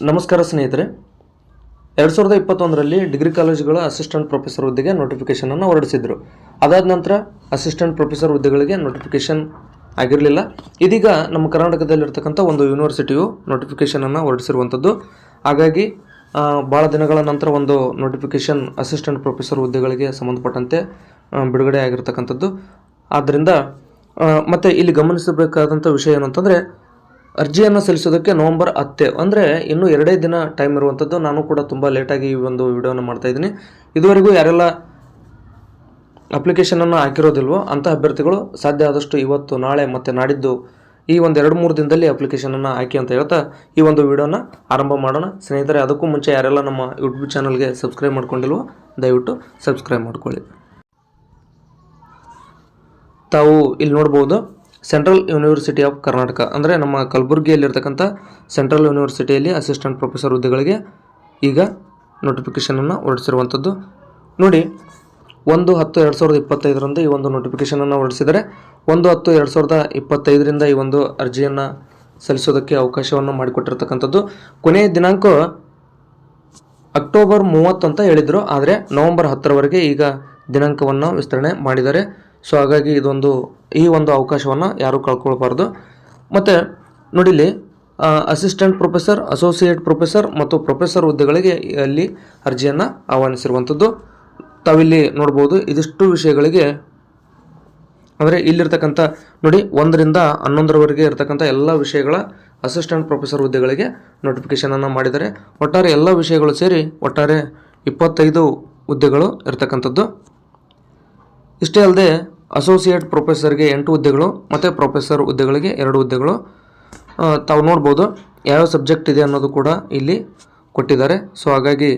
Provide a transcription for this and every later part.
ನಮಸ್ಕಾರ ಸ್ನೇಹಿತರೆ. ಎರಡು ಸಾವಿರದ ಇಪ್ಪತ್ತೊಂದರಲ್ಲಿ ಡಿಗ್ರಿ ಕಾಲೇಜುಗಳ ಅಸಿಸ್ಟೆಂಟ್ ಪ್ರೊಫೆಸರ್ ಹುದ್ದೆಗೆ ನೋಟಿಫಿಕೇಷನನ್ನು ಹೊರಡಿಸಿದರು. ಅದಾದ ನಂತರ ಅಸಿಸ್ಟೆಂಟ್ ಪ್ರೊಫೆಸರ್ ಹುದ್ದೆಗಳಿಗೆ ನೋಟಿಫಿಕೇಷನ್ ಆಗಿರಲಿಲ್ಲ. ಇದೀಗ ನಮ್ಮ ಕರ್ನಾಟಕದಲ್ಲಿರ್ತಕ್ಕಂಥ ಒಂದು ಯೂನಿವರ್ಸಿಟಿಯು ನೋಟಿಫಿಕೇಷನನ್ನು ಹೊರಡಿಸಿರುವಂಥದ್ದು. ಹಾಗಾಗಿ ಭಾಳ ದಿನಗಳ ನಂತರ ಒಂದು ನೋಟಿಫಿಕೇಶನ್ ಅಸಿಸ್ಟೆಂಟ್ ಪ್ರೊಫೆಸರ್ ಹುದ್ದೆಗಳಿಗೆ ಸಂಬಂಧಪಟ್ಟಂತೆ ಬಿಡುಗಡೆ ಆಗಿರ್ತಕ್ಕಂಥದ್ದು. ಆದ್ದರಿಂದ ಮತ್ತೆ ಇಲ್ಲಿ ಗಮನಿಸಬೇಕಾದಂಥ ವಿಷಯ ಏನಂತಂದರೆ ಅರ್ಜಿಯನ್ನು ಸಲ್ಲಿಸೋದಕ್ಕೆ ನವಂಬರ್ ಹತ್ತೆ. ಅಂದರೆ ಇನ್ನೂ ಎರಡೇ ದಿನ ಟೈಮ್ ಇರುವಂಥದ್ದು ನಾನು ಕೂಡ ತುಂಬ ಲೇಟಾಗಿ ಈ ಒಂದು ವಿಡಿಯೋನ ಮಾಡ್ತಾ ಇದ್ದೀನಿ. ಇದುವರೆಗೂ ಯಾರೆಲ್ಲ ಅಪ್ಲಿಕೇಶನನ್ನು ಹಾಕಿರೋದಿಲ್ವೋ ಅಂಥ ಅಭ್ಯರ್ಥಿಗಳು ಸಾಧ್ಯ ಆದಷ್ಟು ಇವತ್ತು, ನಾಳೆ ಮತ್ತು ನಾಡಿದ್ದು ಈ ಒಂದು ಎರಡು ಮೂರು ದಿನದಲ್ಲಿ ಅಪ್ಲಿಕೇಶನನ್ನು ಹಾಕಿ ಅಂತ ಹೇಳ್ತಾ ಈ ಒಂದು ವಿಡಿಯೋನ ಆರಂಭ ಮಾಡೋಣ. ಸ್ನೇಹಿತರೆ, ಅದಕ್ಕೂ ಮುಂಚೆ ಯಾರೆಲ್ಲ ನಮ್ಮ ಯೂಟ್ಯೂಬ್ ಚಾನಲ್ಗೆ ಸಬ್ಸ್ಕ್ರೈಬ್ ಮಾಡ್ಕೊಂಡಿಲ್ವೋ, ದಯವಿಟ್ಟು ಸಬ್ಸ್ಕ್ರೈಬ್ ಮಾಡ್ಕೊಳ್ಳಿ. ತಾವು ಇಲ್ಲಿ ನೋಡ್ಬೋದು. ಸೆಂಟ್ರಲ್ ಯೂನಿವರ್ಸಿಟಿ ಆಫ್ ಕರ್ನಾಟಕ, ಅಂದರೆ ನಮ್ಮ ಕಲಬುರಗಿಯಲ್ಲಿರ್ತಕ್ಕಂಥ ಸೆಂಟ್ರಲ್ ಯೂನಿವರ್ಸಿಟಿಯಲ್ಲಿ ಅಸಿಸ್ಟೆಂಟ್ ಪ್ರೊಫೆಸರ್ ಹುದ್ದೆಗಳಿಗೆ ಈಗ ನೋಟಿಫಿಕೇಶನನ್ನು ಹೊರಡಿಸಿರುವಂಥದ್ದು. ನೋಡಿ, ಒಂದು ಹತ್ತು ಎರಡು ಸಾವಿರದ ಇಪ್ಪತ್ತೈದರಿಂದ ಈ ಒಂದು ನೋಟಿಫಿಕೇಷನನ್ನು ಹೊರಡಿಸಿದರೆ, ಒಂದು ಹತ್ತು ಎರಡು ಸಾವಿರದ ಇಪ್ಪತ್ತೈದರಿಂದ ಈ ಒಂದು ಅರ್ಜಿಯನ್ನು ಸಲ್ಲಿಸೋದಕ್ಕೆ ಅವಕಾಶವನ್ನು ಮಾಡಿಕೊಟ್ಟಿರ್ತಕ್ಕಂಥದ್ದು. ಕೊನೆಯ ದಿನಾಂಕ ಅಕ್ಟೋಬರ್ ಮೂವತ್ತು ಅಂತ ಹೇಳಿದರು, ಆದರೆ ನವಂಬರ್ ಹತ್ತರವರೆಗೆ ಈಗ ದಿನಾಂಕವನ್ನು ವಿಸ್ತರಣೆ ಮಾಡಿದ್ದಾರೆ. ಸೊ ಹಾಗಾಗಿ ಇದೊಂದು ಈ ಒಂದು ಅವಕಾಶವನ್ನು ಯಾರೂ ಕಳ್ಕೊಳ್ಬಾರ್ದು. ಮತ್ತು ನೋಡಿಲಿ ಅಸಿಸ್ಟೆಂಟ್ ಪ್ರೊಫೆಸರ್ ಅಸೋಸಿಯೇಟ್ ಪ್ರೊಫೆಸರ್ ಮತ್ತು ಪ್ರೊಫೆಸರ್ ಹುದ್ದೆಗಳಿಗೆ ಅಲ್ಲಿ ಅರ್ಜಿಯನ್ನು ಆಹ್ವಾನಿಸಿರುವಂಥದ್ದು. ತಾವಿಲ್ಲಿ ನೋಡ್ಬೋದು ಇದಿಷ್ಟು ವಿಷಯಗಳಿಗೆ ಅಂದರೆ ಇಲ್ಲಿರ್ತಕ್ಕಂಥ ನೋಡಿ ಒಂದರಿಂದ ಹನ್ನೊಂದರವರೆಗೆ ಇರತಕ್ಕಂಥ ಎಲ್ಲ ವಿಷಯಗಳ ಅಸಿಸ್ಟೆಂಟ್ ಪ್ರೊಫೆಸರ್ ಹುದ್ದೆಗಳಿಗೆ ನೋಟಿಫಿಕೇಷನನ್ನು ಮಾಡಿದ್ದಾರೆ. ಒಟ್ಟಾರೆ ಎಲ್ಲ ವಿಷಯಗಳು ಸೇರಿ ಒಟ್ಟಾರೆ ಇಪ್ಪತ್ತೈದು ಹುದ್ದೆಗಳು ಇರತಕ್ಕಂಥದ್ದು. ಇಷ್ಟೇ ಅಲ್ಲದೆ ಅಸೋಸಿಯೇಟ್ ಪ್ರೊಫೆಸರ್ಗೆ ಎಂಟು ಹುದ್ದೆಗಳು ಮತ್ತು ಪ್ರೊಫೆಸರ್ ಹುದ್ದೆಗಳಿಗೆ ಎರಡು ಹುದ್ದೆಗಳು. ತಾವು ನೋಡ್ಬೋದು ಯಾವ್ಯಾವ ಸಬ್ಜೆಕ್ಟ್ ಇದೆ ಅನ್ನೋದು ಕೂಡ ಇಲ್ಲಿ ಕೊಟ್ಟಿದ್ದಾರೆ. ಸೊ ಹಾಗಾಗಿ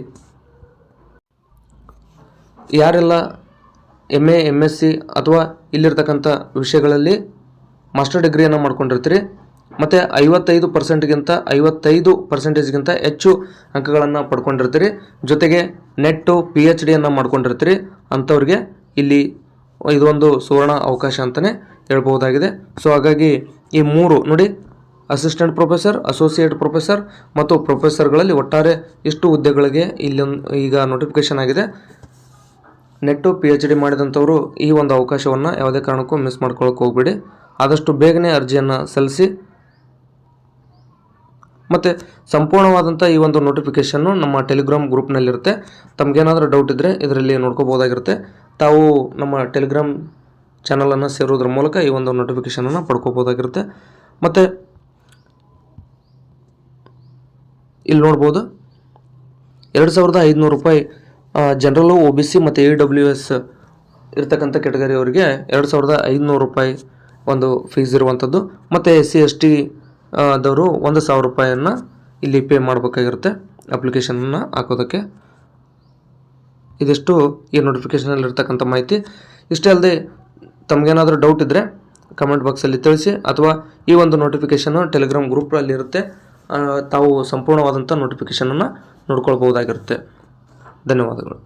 ಯಾರೆಲ್ಲ M A M S C ಅಥವಾ ಇಲ್ಲಿರ್ತಕ್ಕಂಥ ವಿಷಯಗಳಲ್ಲಿ ಮಾಸ್ಟರ್ ಡಿಗ್ರಿಯನ್ನು ಮಾಡ್ಕೊಂಡಿರ್ತೀರಿ, ಮತ್ತು ಐವತ್ತೈದು ಪರ್ಸೆಂಟ್ಗಿಂತ ಐವತ್ತೈದು ಪರ್ಸೆಂಟೇಜ್ಗಿಂತ ಹೆಚ್ಚು ಅಂಕಗಳನ್ನು ಪಡ್ಕೊಂಡಿರ್ತೀರಿ, ಜೊತೆಗೆ ನೆಟ್ಟು ಪಿ ಎಚ್ ಡಿಯನ್ನು ಮಾಡ್ಕೊಂಡಿರ್ತೀರಿ, ಅಂಥವ್ರಿಗೆ ಇಲ್ಲಿ ಇದೊಂದು ಸುವರ್ಣ ಅವಕಾಶ ಅಂತಲೇ ಹೇಳ್ಬೋದಾಗಿದೆ ಸೊ ಹಾಗಾಗಿ ಈ ಮೂರು ನೋಡಿ ಅಸಿಸ್ಟೆಂಟ್ ಪ್ರೊಫೆಸರ್ ಅಸೋಸಿಯೇಟ್ ಪ್ರೊಫೆಸರ್ ಮತ್ತು ಪ್ರೊಫೆಸರ್ಗಳಲ್ಲಿ ಒಟ್ಟಾರೆ ಇಷ್ಟು ಹುದ್ದೆಗಳಿಗೆ ಇಲ್ಲಿ ಈಗ ನೋಟಿಫಿಕೇಷನ್ ಆಗಿದೆ. ನೆಟ್ಟು ಪಿ ಎಚ್ ಡಿ ಮಾಡಿದಂಥವರು ಈ ಒಂದು ಅವಕಾಶವನ್ನು ಯಾವುದೇ ಕಾರಣಕ್ಕೂ ಮಿಸ್ ಮಾಡ್ಕೊಳ್ಳೋಕೆ ಹೋಗಬೇಡಿ. ಆದಷ್ಟು ಬೇಗನೆ ಅರ್ಜಿಯನ್ನು ಸಲ್ಲಿಸಿ. ಮತ್ತು ಸಂಪೂರ್ಣವಾದಂಥ ಈ ಒಂದು ನೋಟಿಫಿಕೇಶನ್ನು ನಮ್ಮ ಟೆಲಿಗ್ರಾಮ್ ಗ್ರೂಪ್ನಲ್ಲಿರುತ್ತೆ ತಮಗೇನಾದರೂ ಡೌಟ್ ಇದ್ದರೆ ಇದರಲ್ಲಿ ನೋಡ್ಕೋಬೋದಾಗಿರುತ್ತೆ ತಾವು ನಮ್ಮ ಟೆಲಿಗ್ರಾಮ್ ಚಾನಲನ್ನು ಸೇರೋದ್ರ ಮೂಲಕ ಈ ಒಂದು ನೋಟಿಫಿಕೇಷನನ್ನು ಪಡ್ಕೋಬೋದಾಗಿರುತ್ತೆ ಮತ್ತು ಇಲ್ಲಿ ನೋಡ್ಬೋದು, ಎರಡು ಸಾವಿರದ ಐದುನೂರು ರೂಪಾಯಿ ಜನರಲ್ಲು ಒ ಬಿ ಸಿ ಮತ್ತು ಎ ಡಬ್ಲ್ಯೂ ಎಸ್ ಇರ್ತಕ್ಕಂಥ ಕೆಟಗರಿ ಅವರಿಗೆ ಎರಡು ಸಾವಿರದ ಐದುನೂರು ರೂಪಾಯಿ ಒಂದು ಫೀಸ್ ಇರುವಂಥದ್ದು. ಮತ್ತು ಎಸ್ ಸಿ ಎಸ್ ಟಿ ದವರು ಒಂದು ಸಾವಿರ ರೂಪಾಯಿಯನ್ನು ಇಲ್ಲಿ ಪೇ ಮಾಡಬೇಕಾಗಿರುತ್ತೆ ಅಪ್ಲಿಕೇಶನನ್ನು ಹಾಕೋದಕ್ಕೆ. ಇದಿಷ್ಟು ಈ ನೋಟಿಫಿಕೇಶನಲ್ಲಿ ಇರ್ತಕ್ಕಂಥ ಮಾಹಿತಿ. ಇಷ್ಟೇ ಅಲ್ಲದೆ ತಮಗೇನಾದರೂ ಡೌಟ್ ಇದ್ದರೆ ಕಮೆಂಟ್ ಬಾಕ್ಸಲ್ಲಿ ತಿಳಿಸಿ, ಅಥವಾ ಈ ಒಂದು ನೋಟಿಫಿಕೇಷನ್ನು ಟೆಲಿಗ್ರಾಮ್ ಗ್ರೂಪಲ್ಲಿ ಇರುತ್ತೆ ತಾವು ಸಂಪೂರ್ಣವಾದಂಥ ನೋಟಿಫಿಕೇಷನನ್ನು ನೋಡ್ಕೊಳ್ಬೋದಾಗಿರುತ್ತೆ ಧನ್ಯವಾದಗಳು.